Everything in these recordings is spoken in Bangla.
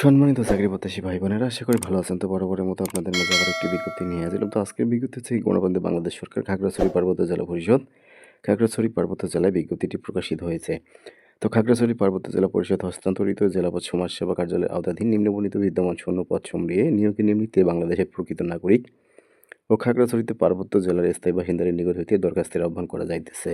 সম্মানিত চাকরি প্রত্যাশী ভাই বোনেরা আশা করি ভালো আছেন। তো বরাবরের মতো আপনাদের মাঝে আবার একটি বিজ্ঞপ্তি নিয়ে আসলাম তো আজকের বিজ্ঞপ্তি হচ্ছে গণবন্ধু বাংলাদেশ সরকার খাগড়াছড়ি পার্বত্য জেলা পরিষদ, খাগড়াছড়ি পার্বত্য জেলায় বিজ্ঞপ্তিটি প্রকাশিত হয়েছে। তো খাগড়াছড়ি পার্বত্য জেলা পরিষদ হস্তান্তরিত জেলাপথ সমাজসেবা কার্যালয়ের আওতাধীন নিম্নবর্ণিত বিদ্যমান শূন্য পদ সমরিয়ে নিয়োগের নিমিত্তে বাংলাদেশের প্রকৃত নাগরিক ও খাগড়াছড়িতে পার্বত্য জেলার স্থায়ী বাসিন্দাদের নিকট হইতে দরখাস্তের আহ্বান করা যাইতেছে।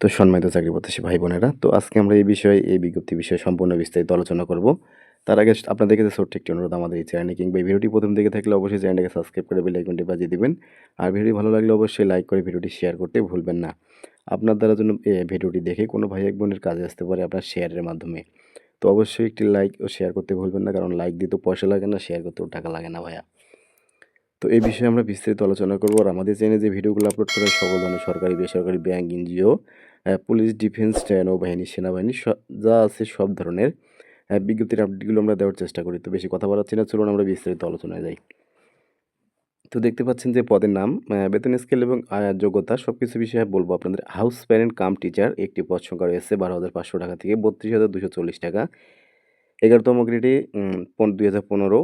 তো সম্মানিত চাকরি প্রত্যাশী ভাই বোনেরা, তো আজকে আমরা এই বিষয়ে, এই বিজ্ঞপ্তি বিষয়ে সম্পূর্ণ বিস্তারিত আলোচনা করব। তার আগে আপনাদের কাছে ছোট্ট একটি অনুরোধ, আমাদের এই চ্যানেলে কিংবা ভিডিওটি প্রথম দিকে থাকলে অবশ্যই চ্যানেলটাকে সাবস্ক্রাইব করে বেল আইকনটি বাজিয়ে দিবেন। আর ভিডিও ভালো লাগলে অবশ্যই লাইক করে ভিডিওটি শেয়ার করতে ভুলবেন না। আপনার দ্বারা জন্য ভিডিওটি দেখে কোনো ভাই এক বোনের কাজে আসতে পারে আপনার শেয়ারের মাধ্যমে। তো অবশ্যই একটি লাইক ও শেয়ার করতে ভুলবেন না, কারণ লাইক দিতে পয়সা লাগে না, শেয়ার করতেও টাকা লাগে না ভাইয়া। তো এই বিষয়ে আমরা বিস্তারিত আলোচনা করব। আর আমাদের চ্যানেলে যে ভিডিওগুলো আপলোড করে সকল ধরনের সরকারি, বেসরকারি, ব্যাংক, এনজিও পুলিশ, ডিফেন্স নৌবাহিনী সেনাবাহিনী যা আছে সব ধরনের বিজ্ঞপ্তির আপডেটগুলো আমরা দেওয়ার চেষ্টা করি। তো বেশি কথা বাড়াচ্ছি না, চলুন আমরা বিস্তারিত আলোচনায় যাই। তো দেখতে পাচ্ছেন যে পদের নাম বেতন স্কেল এবং যোগ্যতা সব কিছু বিষয়ে বলব আপনাদের। হাউস প্যারেন্ট, কাম টিচার, একটি পদ সংখ্যা রয়েছে বারো হাজার পাঁচশো টাকা থেকে বত্রিশ হাজার দুশো চল্লিশ টাকা। এগারোতম গ্রেডে দুই হাজার পনেরো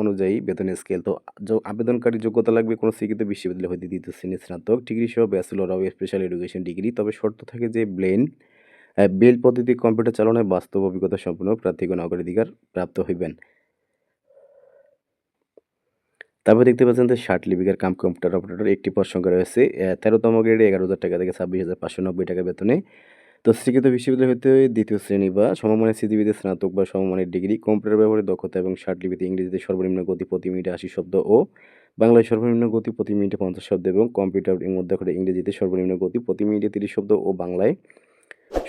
অনুযায়ী বেতন স্কেল তো আবেদনকারী যোগ্যতা লাগবে কোনো শিক্ষিত বিশ্ববিদ্যালয় হইতে দ্বিতীয় শ্রেণির স্নাতক, ডিগ্রি সহ bachelor of special education degree তবে শর্ত থাকে যে ব্লেন বেল পদ্ধতি কম্পিউটার চালনায় বাস্তব অভিজ্ঞতা সম্পন্ন প্রার্থীগণ অগ্রাধিকার প্রাপ্ত হইবেন। তারপর দেখতে পাচ্ছেন যে ষাট লিপিকার কাম কম্পিউটার অপারেটর একটি পদ রয়েছে তেরোতম গ্রেডে এগারো হাজার টাকা থেকে ছাব্বিশ হাজার নব্বই টাকা বেতনে। তো শিক্ষিত বিশ্ববিদ্যালয় হতে দ্বিতীয় শ্রেণি বা সমমানের সিজিবিতে স্নাতক বা সমমানের ডিগ্রি, কম্পিউটার ব্যবহারে দক্ষতা এবং লিপিতে ইংরেজিতে সর্বনিম্ন গতি প্রতি মিনিটে আশি শব্দ ও বাংলায় সর্বনিম্ন গতি প্রতি মিনিটে পঞ্চাশ শব্দ এবং কম্পিউটার মধ্যে করে ইংরেজিতে সর্বনিম্ন গতি প্রতি মিনিটে তিরিশ শব্দ ও বাংলায়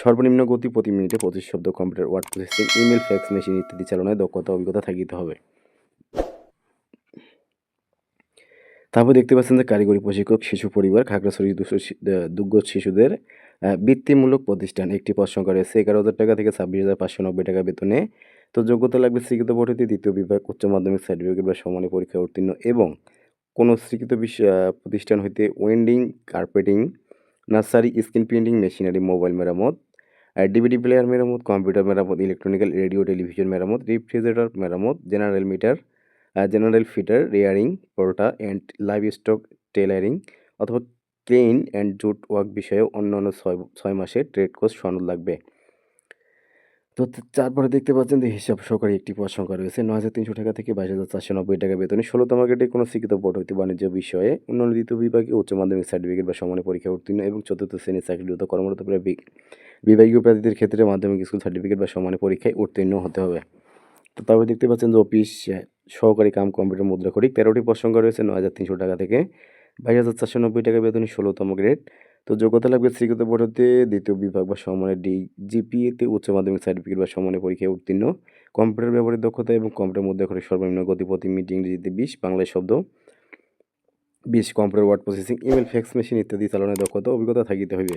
সর্বনিম্ন গতি প্রতি মিনিটে পঁচিশ শব্দ computer word processing, email, fax, machine ইত্যাদি চালনায় দক্ষতা অভিজ্ঞতা থাকিতে হবে। তারপর দেখতে পাচ্ছেন যে কারিগরি প্রশিক্ষক, শিশু পরিবার, খাগড়াছড়ি দুশো দুগ্গ শিশুদের বৃত্তিমূলক প্রতিষ্ঠান। একটি পদ সংখ্যা রয়েছে এগারো হাজার টাকা থেকে ছাব্বিশ হাজার পাঁচশো নব্বই টাকা বেতনে। তো যোগ্যতা লাগবে স্বীকৃত পদ্ধতি দ্বিতীয় বিভাগ, উচ্চ মাধ্যমিক সার্টিফিকেট বা সমানী পরীক্ষায় উত্তীর্ণ এবং কোনো স্বীকৃত প্রতিষ্ঠান হইতে welding, carpeting, nursery, screen printing, machinery, mobile মেরামত ডিভিডি প্লেয়ার মেরামত, কম্পিউটার মেরামত, ইলেকট্রনিক্যাল, রেডিও, টেলিভিশন মেরামত, রেফ্রিজারেটর মেরামত, general meter general fitter, rearing, পোর্টা, and live stock tailoring অথবা ক্লিন অ্যান্ড জুট ওয়ার্ক বিষয়ে অন্য অন্য ছয় ছয় মাসের ট্রেড কোর্স সনদ লাগবে। তো তারপরে দেখতে পাচ্ছেন যে হিসাব সহকারী একটি পদ সংখ্যা রয়েছে। নয় হাজার তিনশো টাকা থেকে বাইশ হাজার চারশো নব্বই টাকা বেতনে ষোলোতম গ্রেডে কোনো শিক্ষিত বোর্ড হইতে বাণিজ্য বিষয়ে দ্বিতীয় বিভাগে উচ্চ মাধ্যমিক সার্টিফিকেট বা সমানের পরীক্ষা উত্তীর্ণ এবং চতুর্থ শ্রেণির চাকরিরত কর্মরত বিভাগীয় প্রার্থীদের ক্ষেত্রে মাধ্যমিক স্কুল সার্টিফিকেট বা সমানের পরীক্ষায় উত্তীর্ণ হতে হবে। তো তারপর দেখতে পাচ্ছেন যে অফিস সহকারী কাম কম্পিউটার মুদ্রা করি তেরোটি পদ সংখ্যা রয়েছে। নয় হাজার তিনশো টাকা থেকে বাইশ হাজার চারশো নব্বই টাকা বেতনে ষোলোতম গ্রেড। তো যোগ্যতা লাগবে স্বীকৃত বোর্ড হতে দ্বিতীয় বিভাগ বা সমানের ডি জিপিএতে উচ্চ মাধ্যমিক সার্টিফিকেট বা সমানের পরীক্ষায় উত্তীর্ণ। কম্পিউটার ব্যবহারের দক্ষতা এবং কম্পিউটার মধ্যে করে সর্বনিম্ন গতি মিনিট ইংরেজিতে বিশ বাংলায় শব্দ, বিশ, computer, word processing, email, fax machine ইত্যাদি চালানোর দক্ষতা অভিজ্ঞতা থাকিতে হইবে।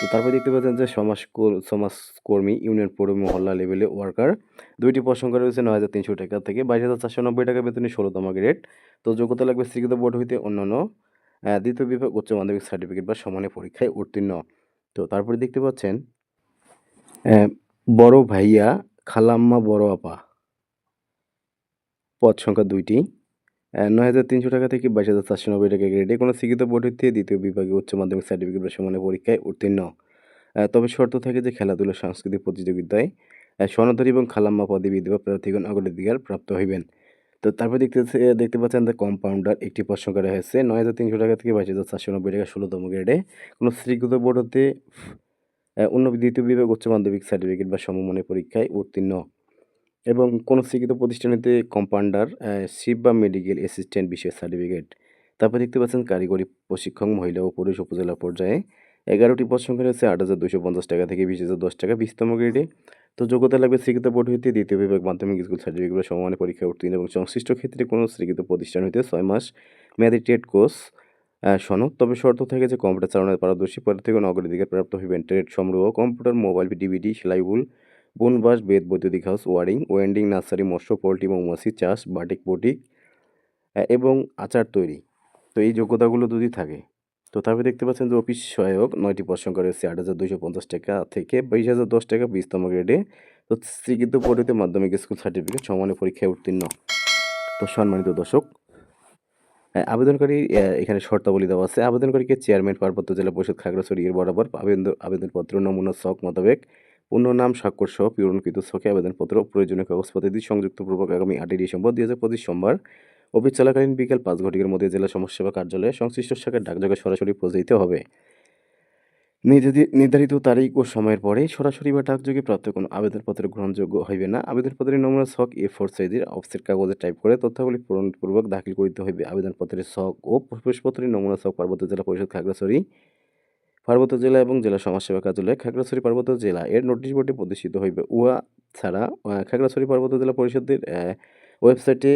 তো তারপর দেখতে পাচ্ছেন যে সমাজ কর- সমাজকর্মী ইউনিয়ন পৌর মহল্লা লেভেলে ওয়ার্কার। দুইটি সংখ্যা রয়েছে নয় হাজার তিনশো টাকা থেকে বাইশ হাজার চারশো নব্বই টাকা বেতনে ষোলোতম গ্রেড। তো যোগ্যতা লাগবে স্বীকৃত বোর্ড হইতে অন্যান্য দ্বিতীয় বিভাগ উচ্চ মাধ্যমিক সার্টিফিকেট বা সমানের পরীক্ষায় উত্তীর্ণ। তো তারপরে দেখতে পাচ্ছেন বড় ভাইয়া খালাম্মা বড় আপা। পদ সংখ্যা দুইটি। নয় হাজার তিনশো টাকা থেকে বাইশ হাজার চারশো নব্বই টাকা গ্রেডে কোনো শিক্ষিত হইতে দ্বিতীয় বিভাগে উচ্চ মাধ্যমিক সার্টিফিকেট বা সমানের পরীক্ষায় উত্তীর্ণ। তবে শর্ত থাকে যে খেলাধুলা সাংস্কৃতিক প্রতিযোগিতায় আহ, এবং খালাম্মা পদে বিধবা প্রার্থীগণ অগ্রাধিকার প্রাপ্ত হইবেন। তো তারপর দেখতে দেখতে পাচ্ছেন যে কম্পাউন্ডার একটি পদ সংখ্যা রয়েছে নয় হাজার তিনশো টাকা থেকে বাইশ হাজার চারশো নব্বই টাকা ষোলোতম গ্রেডে কোনো স্বীকৃত বোর্ড হতে অন্য দ্বিতীয় বিভাগ উচ্চ মাধ্যমিক সার্টিফিকেট বা সমমানের পরীক্ষায় উত্তীর্ণ। এবং কোনো স্বীকৃত প্রতিষ্ঠানেতে কম্পাউন্ডার শিপ বা মেডিকেল অ্যাসিস্ট্যান্ট বিশেষ সার্টিফিকেট তারপর দেখতে পাচ্ছেন কারিগরি প্রশিক্ষণ মহিলা ও পুরুষ উপজেলা পর্যায়ে এগারোটি পদ সংখ্যা রয়েছে আট হাজার দুশো পঞ্চাশ টাকা থেকে বিশ হাজার দশ টাকা, বিশতম গ্রেডে তো যোগ্যতা লাগবে স্বীকৃত বোর্ড হইতে, দ্বিতীয় বিভাগ মাধ্যমিক স্কুল সার্টিফিকেট সমমানের পরীক্ষা উত্তীর্ণ এবং সংশ্লিষ্ট ক্ষেত্রে কোনো স্বীকৃত প্রতিষ্ঠান হইতে ছয় মাস মেয়াদি ট্রেড কোর্স সনদ। তবে শর্ত থাকে যে কম্পিউটার চালানোর পারদর্শী প্রার্থীগণ অগ্রাধিকার প্রাপ্ত হইবেন। ট্রেড সমূহ, কম্পিউটার, মোবাইল, ডিভিডি সেলাইবুল বনবাস, বেদ, বৈদ্যুতিক হাউস, ওয়ারিং, ওয়েন্ডিং, নার্সারি, মৎস্য, পোল্ট্রি, মৌমাছি, চাষ, বাটিক, বুটিক এবং আচার তৈরি। তো এই যোগ্যতাগুলো যদি থাকে তো তারপরে দেখতে পাচ্ছেন যে অফিস সহায়ক নয়টি পদ সংখ্যা রয়েছে আট হাজার দুশো পঞ্চাশ টাকা থেকে বাইশ হাজার দশ টাকা বিশতম গ্রেডে তো স্বীকৃত পরিচিত মাধ্যমিক স্কুল সার্টিফিকেট সমানে পরীক্ষায় উত্তীর্ণ। তো সম্মানিত দর্শক হ্যাঁ, আবেদনকারী এখানে শর্তাবলী দেওয়া আছে। আবেদনকারীকে চেয়ারম্যান পার্বত্য জেলা পরিষদ খাগড়াছড়ি এর বরাবর আবেদন আবেদনপত্র নমুনা ছক মোতাবেক পূর্ণ নাম স্বাক্ষর সহ পূরণকৃত ছকে আবেদনপত্র প্রয়োজনীয় কাগজপত্র দিয়ে সংযুক্তপূর্বক আগামী আটই ডিসেম্বর দুই হাজার পঁচিশ সোমবার অফিস চলাকালীন বিকেল পাঁচ ঘটিকার মধ্যে জেলা সমাজসেবা কার্যালয়ে সংশ্লিষ্ট শাখার ডাকযোগে সরাসরি পৌঁছে দিতে হবে। নির্ধারিত তারিখ ও সময়ের পরে সরাসরি বা ডাকযোগে প্রাপ্ত কোনো আবেদনপত্র গ্রহণযোগ্য হইবে না। আবেদনপত্রের নমুনা ছক এ ফোর সাইজের অফসেট কাগজে টাইপ করে তথ্যাবলী পূরণপূর্বক দাখিল করিতে হইবে। আবেদনপত্রের ছক ও প্রবেশপত্রের নমুনা ছক পার্বত্য জেলা পরিষদ খাগড়াছড়ি, পার্বত্য জেলা এবং জেলা সমাজসেবা কার্যালয় খাগড়াছড়ি, পার্বত্য জেলা এর নোটিশ বোর্ডে প্রদর্শিত হইবে। উহা ছাড়া খাগড়াছড়ি, পার্বত্য জেলা পরিষদের ওয়েবসাইটে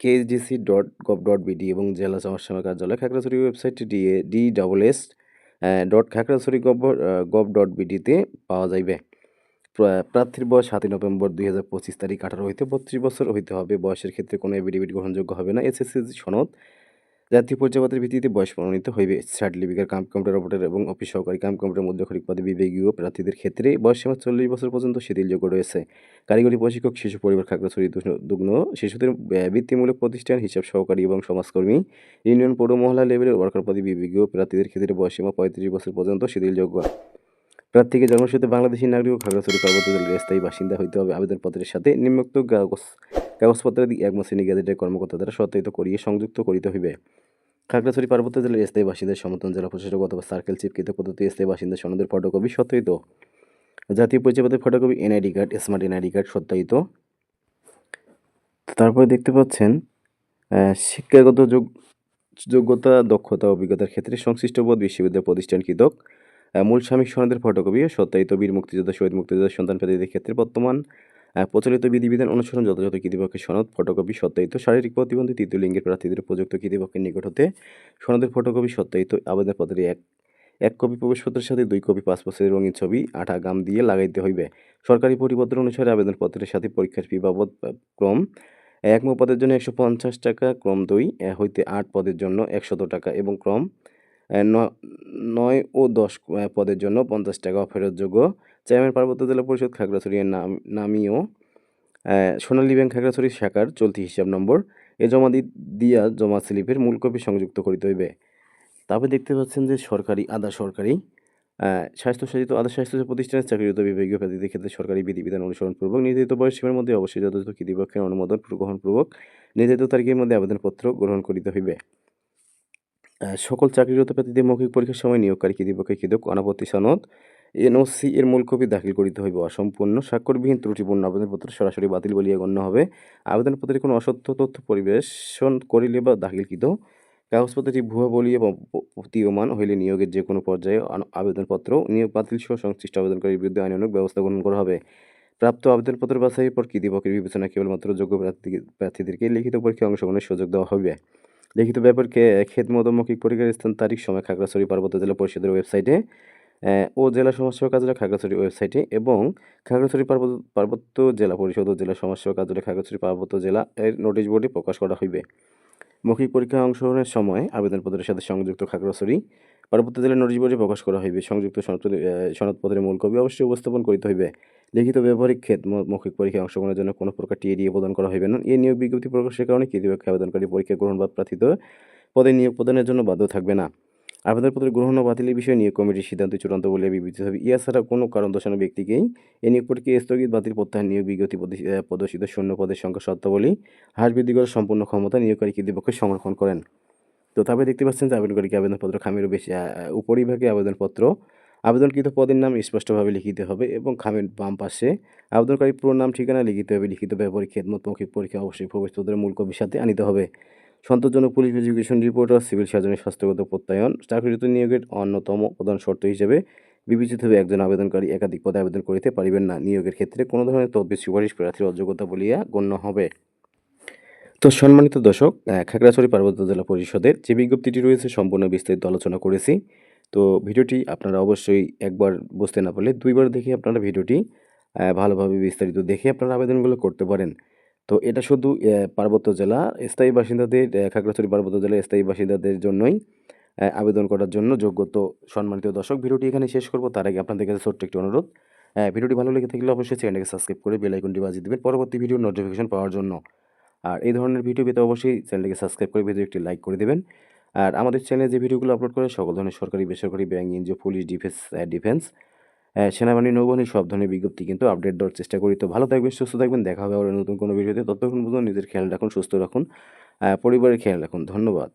KSDC dot gov dot BD এবং জেলা সমাজসেবা কার্যালয় Khagrachhari website DA D double S dot Khagrachhari gov gov dot বিডিতে পাওয়া যাইবে। প্রার্থীর বয়স সাতই নভেম্বর দুই হাজার পঁচিশ তারিখ আঠারো হইতে বত্রিশ বছর হইতে হবে। বয়সের ক্ষেত্রে কোনো এফিডেভিট গ্রহণযোগ্য হবে না। এসএসসি সনদ জাতীয় পর্যায়পত্রের ভিত্তিতে বয়স প্রমাণিত হইবে। সার্টিফিকেট, কাম কম্পিউটার অপারেটর এবং অফিস সহকারী কাম কম্পিউটার মধ্যখরিক পদে বিভাগীয় প্রার্থীদের ক্ষেত্রে বয়সসীমা চল্লিশ বছর পর্যন্ত শিথিলযোগ্য রয়েছে। কারিগরি প্রশিক্ষক, শিশু পরিবার, খাগড়াছড়ি দুগ্ন- শিশুদের বৃত্তিমূলক প্রতিষ্ঠান, হিসাব সহকারী এবং সমাজকর্মী, ইউনিয়ন পৌর মহলা লেভেলের ওয়ার্কার পদে বিভাগীয় প্রার্থীদের ক্ষেত্রে বয়সসীমা পঁয়ত্রিশ বছর পর্যন্ত শিথিলযোগ্য। প্রার্থীকে জন্মসূত্রে বাংলাদেশী নাগরিক ও খাগড়াছড়ি পার্বত্য জেলার স্থায়ী বাসিন্দা হইতে হবে। আবেদনপত্রের সাথে নিম্নোক্ত কাগজ কাগজপত্রাদি একমত শ্রেণি গ্যাজেটের কর্মকর্তা দ্বারা সত্যায়িত করিয়ে সংযুক্ত করিতে হইবে। খাগড়াছড়ি পার্বত্য জেলার স্থায়ী বাসিন্দা সমর্থন জেলা প্রশাসক অথবা সার্কেল চিপকৃত পদ্ধতি স্থায়ী বাসিন্দা সনদের ফটোকপি সত্যায়িত। জাতীয় পরিচয়পত্রের photocopy NID card, smart NID card সত্যায়িত। তারপরে দেখতে পাচ্ছেন শিক্ষাগত যোগ যোগ্যতা, দক্ষতা, অভিজ্ঞতার ক্ষেত্রে সংশ্লিষ্ট বোধ বিশ্ববিদ্যালয় প্রতিষ্ঠান কৃতক মূল স্বামী সনদের ফটোকপি সত্যায়িত। বীর মুক্তিযোদ্ধা, শহীদ মুক্তিযোদ্ধা সন্তান প্রার্থীদের ক্ষেত্রে বর্তমান প্রচলিত বিধিবিধান অনুসরণ যথাযথ কৃতিপক্ষের সনদ, ফটোকপি, সত্যায়িত শারীরিক প্রতিবন্ধী, তৃতীয় লিঙ্গের প্রার্থীদের উপযুক্ত কৃতিপক্ষের নিকট হতে সনদের ফটোকপি, সত্যায়িত আবেদনপত্রে এক এক কপি প্রবেশপত্রের সাথে দুই কপি পাসপোর্টের রঙিন ছবি, আঠা গাম দিয়ে লাগাইতে হইবে। সরকারি পরিপত্র অনুসারে আবেদনপত্রের সাথে পরীক্ষার ফি বাবদ ক্রম, এক পদের জন্য একশো পঞ্চাশ টাকা, ক্রম দুই হইতে আট পদের জন্য একশত টাকা এবং ক্রম নয় ও দশ পদের জন্য পঞ্চাশ টাকা ফেরতযোগ্য চেয়ারম্যান পার্বত্য জেলা পরিষদ খাগড়াছড়ির নাম নামীয় সোনালী ব্যাংক খাগড়াছড়ি শাখার চলতি হিসাব নম্বর। এ জমা দিয়া জমা স্লিপের মূল কপি সংযুক্ত করিতে হইবে। তারপরে দেখতে পাচ্ছেন যে সরকারি আধা সরকারি আহ, স্বাস্থ্যসাহিত আধা স্বাস্থ্য প্রতিষ্ঠানের চাকরিরত বিভাগীয় প্রার্থীদের ক্ষেত্রে সরকারি বিধিবিধান অনুসরণপূর্বক নির্ধারিত বয়স সীমার মধ্যে অবশ্যই যথাযথ কৃতিপক্ষের অনুমোদন গ্রহণপূর্বক নির্ধারিত তারিখের মধ্যে আবেদনপত্র গ্রহণ করিতে হইবে। সকল চাকরিরত প্রার্থীদের মৌখিক পরীক্ষার সময় নিয়োগকারী কৃতিপক্ষের কৃতক অনাপত্তি সনদ এনওসি এর মূল কপি দাখিল করিতে হইবে। অসম্পূর্ণ, স্বাক্ষরবিহীন, ত্রুটিপূর্ণ আবেদনপত্র সরাসরি বাতিল বলিয়া গণ্য হবে। আবেদনপত্রে কোনো অসত্য তথ্য পরিবেশন করিলে বা দাখিলকৃত কাগজপত্রটি ভুয়া বলিয়া প্রতীয়মান হইলে নিয়োগের যে কোনো পর্যায়ে আবেদনপত্র, নিয়োগ বাতিল সহ সংশ্লিষ্ট আবেদনকারীর বিরুদ্ধে আইনানুগ ব্যবস্থা গ্রহণ করা হবে। প্রাপ্ত আবেদনপত্র বাছাইয়ের পর কৃতিপক্ষের বিবেচনা কেবলমাত্র যোগ্য প্রার্থী- প্রার্থীদেরকে লিখিত পরীক্ষায় অংশগ্রহণের সুযোগ দেওয়া হবে লিখিত ব্যাপারকে খেদমত মৌখিক পরীক্ষার স্থান তারিখ সময় খাগড়াছড়ি পার্বত্য জেলা পরিষদের ওয়েবসাইটে ও জেলা সমাজসেবা কার্যালয় খাগড়াছড়ি ওয়েবসাইটে এবং খাগড়াছড়ি পার্বত্য পার্বত্য জেলা পরিষদ ও জেলা সমাজসেবা কার্যালয় খাগড়াছড়ি পার্বত্য জেলা এর নোটিশ বোর্ডে প্রকাশ করা হইবে। মৌখিক পরীক্ষায় অংশগ্রহণের সময় আবেদনপত্রের সাথে সংযুক্ত খাগড়াছড়ি পার্বত্য জেলার নোটিশ বোর্ডে প্রকাশ করা হইবে। সংযুক্ত সনদ- সনদপত্রের মূল কবি অবশ্যই উপস্থাপন করিতে হইবে। লিখিত ব্যবহারিক ক্ষেত ম- মৌখিক পরীক্ষায় অংশগ্রহণের জন্য কোনো প্রকার টিএডিএ প্রদান করা হইবে না। এই নিয়োগ বিজ্ঞপ্তি প্রকাশের কারণে কৃতিপক্ষ আবেদনকারী পরীক্ষা গ্রহণ বা প্রার্থিত পদে নিয়োগ প্রদানের জন্য বাধ্য থাকবে না। আবেদনপত্র গ্রহণ ও বাতিলের বিষয়ে নিয়োগ কমিটির সিদ্ধান্ত চূড়ান্ত বলে বিবেচিত হবে। ইয়া ছাড়া কোনো কারণ দর্শানো ব্যক্তিকেই এই নিয়োগ স্থগিত, বাতিল, প্রত্যাহার, নিয়োগ বিজ্ঞপ্তি প্রদর্শি- প্রদর্শিত শূন্য পদের সংখ্যা শর্তাবলী হ্রাস বৃদ্ধি করার সম্পূর্ণ ক্ষমতা নিয়োগকারী কর্তৃপক্ষ সংরক্ষণ করেন। তো তবে দেখতে পাচ্ছেন যে আবেদনকারীকে আবেদনপত্র খামের বেশি উপরিভাগে আবেদনপত্র, আবেদনকৃত পদের নাম স্পষ্টভাবে লিখিতে হবে এবং খামের বাম পাশে আবেদনকারী পুরো নাম, ঠিকানা লিখিতে হবে, লিখিত ব্যবহারিক, খেদমত, মৌখিক পরীক্ষা, অবশ্যই ভবিষ্যতের মূল কপির সাথে আনিতে হবে। সন্তোষজনক পুলিশ এডুকেশন রিপোর্ট ও সিভিল সার্জনের স্বাস্থ্যগত প্রত্যয়ন। চাকরিরত নিয়োগের অন্যতম প্রধান শর্ত হিসেবে বিবেচিত হবে একজন আবেদনকারী একাধিক পদে আবেদন করিতে পারিবেন না। নিয়োগের ক্ষেত্রে কোনো ধরনের তদবির সুপারিশ প্রার্থীর অযোগ্যতা বলিয়া গণ্য হবে। তো সম্মানিত দর্শক খাগড়াছড়ি পার্বত্য জেলা পরিষদের যে বিজ্ঞপ্তিটি রয়েছে সম্পূর্ণ বিস্তারিত আলোচনা করেছি। তো ভিডিওটি আপনারা অবশ্যই একবার বুঝতে না পারলে দুইবার দেখে আপনারা ভিডিওটি ভালোভাবে বিস্তারিত দেখে আপনারা আবেদনগুলো করতে পারেন। তো এটা শুধু পার্বত্য জেলা স্থায়ী বাসিন্দাদের খাগড়াছড়ি পার্বত্য জেলার স্থায়ী বাসিন্দাদের জন্যই আবেদন করার জন্য যোগ্যত সম্মানিত দর্শক ভিডিওটি এখানে শেষ করব তার আগে আপনাদের কাছে ছোট্ট একটি অনুরোধ ভিডিওটি ভালো লেগে থাকলে অবশ্যই চ্যানেলটাকে সাবস্ক্রাইব করে বেল আইকনটি বাজিয়ে দিবেন পরবর্তী ভিডিও নোটিফিকেশন পাওয়ার জন্য। আর এই ধরনের ভিডিও পেতে অবশ্যই চ্যানেলটিকে সাবস্ক্রাইব করে ভিডিও একটি লাইক করে দিবেন। আর আমাদের চ্যানেলে যে ভিডিওগুলো আপলোড করে সকল ধরনের সরকারি, বেসরকারি bank, NGO, police, defence defence, সেনাবাহিনী, নৌবাহিনী সব ধরনের বিজ্ঞপ্তি কিন্তু আপডেট দেওয়ার চেষ্টা করি। তো ভালো থাকবেন, সুস্থ থাকবেন। দেখা হবে আবার নতুন কোনো ভিডিওতে। ততক্ষণ পর্যন্ত নিজের খেয়াল রাখুন, সুস্থ রাখুন, পরিবারের খেয়াল রাখুন। ধন্যবাদ।